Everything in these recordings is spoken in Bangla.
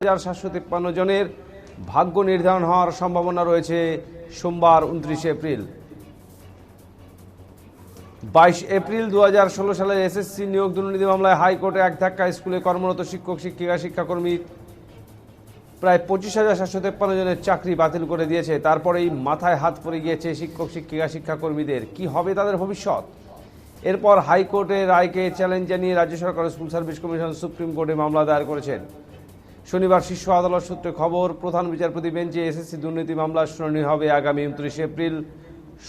হাজার সাতশো তিপ্পান্ন জনের ভাগ্য নির্ধারণ হওয়ার সম্ভাবনা রয়েছে সোমবার উনত্রিশে এপ্রিল। বাইশ এপ্রিল দু হাজার ষোলো সালের এসএসসি নিয়োগ দুর্নীতি মামলায় হাইকোর্টে এক ধাক্কা স্কুলে কর্মরত শিক্ষক, শিক্ষিকা, শিক্ষাকর্মী প্রায় পঁচিশ হাজার সাতশো তেপ্পান্ন জনের চাকরি বাতিল করে দিয়েছে। তারপরেই মাথায় হাত পড়ে গিয়েছে শিক্ষক, শিক্ষিকা, শিক্ষাকর্মীদের। কি হবে তাদের ভবিষ্যৎ? এরপর হাইকোর্টের রায়কে চ্যালেঞ্জ জানিয়ে রাজ্য সরকার স্কুল সার্ভিস কমিশন সুপ্রিম কোর্টে মামলা দায়ের করেছেন। শনিবার শীর্ষ আদালত সূত্রে খবর, প্রধান বিচারপতি বেঞ্চে এসএসসি দুর্নীতি মামলার শুনানি হবে আগামী উনত্রিশে এপ্রিল।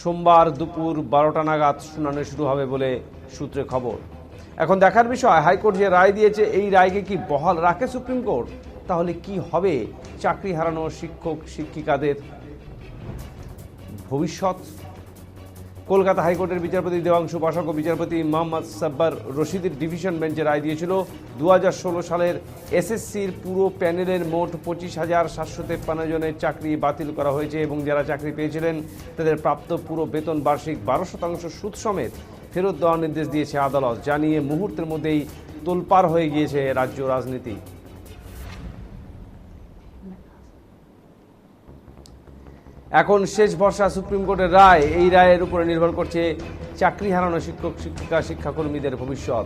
সোমবার দুপুর বারোটা নাগাদ শুনানি শুরু হবে বলে সূত্রে খবর। এখন দেখার বিষয়, হাইকোর্ট যে রায় দিয়েছে, এই রায়কে কি বহাল রাখে সুপ্রিম কোর্ট? তাহলে কি হবে? চাকরি হারানো শিক্ষক, শিক্ষিকাদের ভবিষ্যৎ কলকাতা হাইকোর্টের বিচারপতি দেবাংশু বাসক ও বিচারপতি মোহাম্মদ সাব্বার রশিদের ডিভিশন বেঞ্চে রায় দিয়েছিল দু হাজার ষোলো সালের এসএসসির পুরো প্যানেলের মোট পঁচিশ হাজার সাতশো তেপ্পান্ন জনের চাকরি বাতিল করা হয়েছে এবং যারা চাকরি পেয়েছিলেন, তাদের প্রাপ্ত পুরো বেতন বার্ষিক বারো শতাংশ সুদ সমেত ফেরত দেওয়ার নির্দেশ দিয়েছে আদালত জানিয়ে মুহূর্তের মধ্যেই তোলপাড় হয়ে গিয়েছে রাজ্য রাজনীতি। এখন শেষ ভরসা সুপ্রিম কোর্টের রায়। এই রায়ের উপরে নির্ভর করছে চাকরি হারানো শিক্ষক, শিক্ষিকা, শিক্ষাকর্মীদের ভবিষ্যৎ।